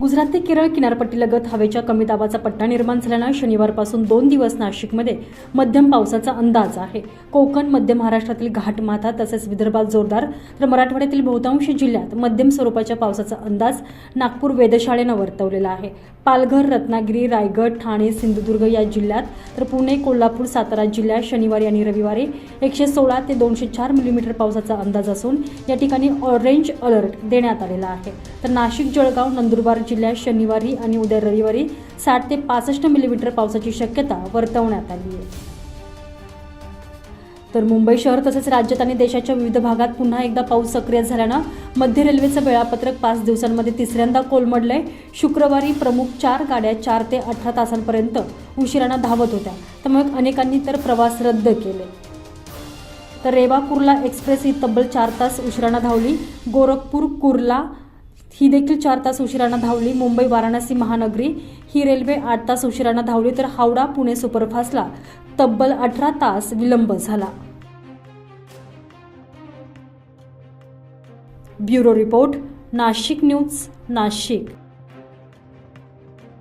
गुजरात ते केरळ किनारपट्टीलगत हवेच्या कमी दाबाचा पट्टा निर्माण झाल्यानं शनिवारपासून दोन दिवस नाशिकमध्ये मध्यम पावसाचा अंदाज आहे. कोकण मध्य महाराष्ट्रातील घाटमाथा तसेच विदर्भात जोरदार तर मराठवाड्यातील बहुतांश जिल्ह्यात मध्यम स्वरूपाच्या पावसाचा अंदाज नागपूर वेधशाळेनं वर्तवलेला आहे. पालघर रत्नागिरी रायगड ठाणे सिंधुदुर्ग या जिल्ह्यात तर पुणे कोल्हापूर सातारा जिल्ह्यात शनिवारी आणि रविवारी एकशे सोळा ते दोनशे चार मिलीमीटर पावसाचा अंदाज असून या ठिकाणी ऑरेंज अलर्ट देण्यात आलेला आहे. तर नाशिक जळगाव नंदुरबार जिल्ह्यात शनिवारी आणि उद्या रविवारी साठ ते पासष्ट मिलीमीटर पावसाची शक्यता वर्तवण्यात आली आहे. तर मुंबई शहर तसेच राज्यात आणि देशाच्या विविध भागात पुन्हा एकदा पाऊस सक्रिय झाल्यानं मध्य रेल्वेचं वेळापत्रक पाच दिवसांमध्ये तिसऱ्यांदा कोलमडलंय. शुक्रवारी प्रमुख चार गाड्या चार ते अठरा तासांपर्यंत उशिरानं धावत होत्या. त्यामुळे अनेकांनी तर प्रवास रद्द केले. तर रेवा कुर्ला एक्सप्रेस ही तब्बल चार तास उशिरानं धावली. गोरखपूर कुर्ला ही देखील चार तास उशिरानं धावली. मुंबई वाराणसी महानगरी. ही रेल्वे आठ तास उशिरानं धावली तर हावडा पुणे सुपरफास्टला तब्बल अठरा तास विलंब झाला. Bureau report Nashik news Nashik.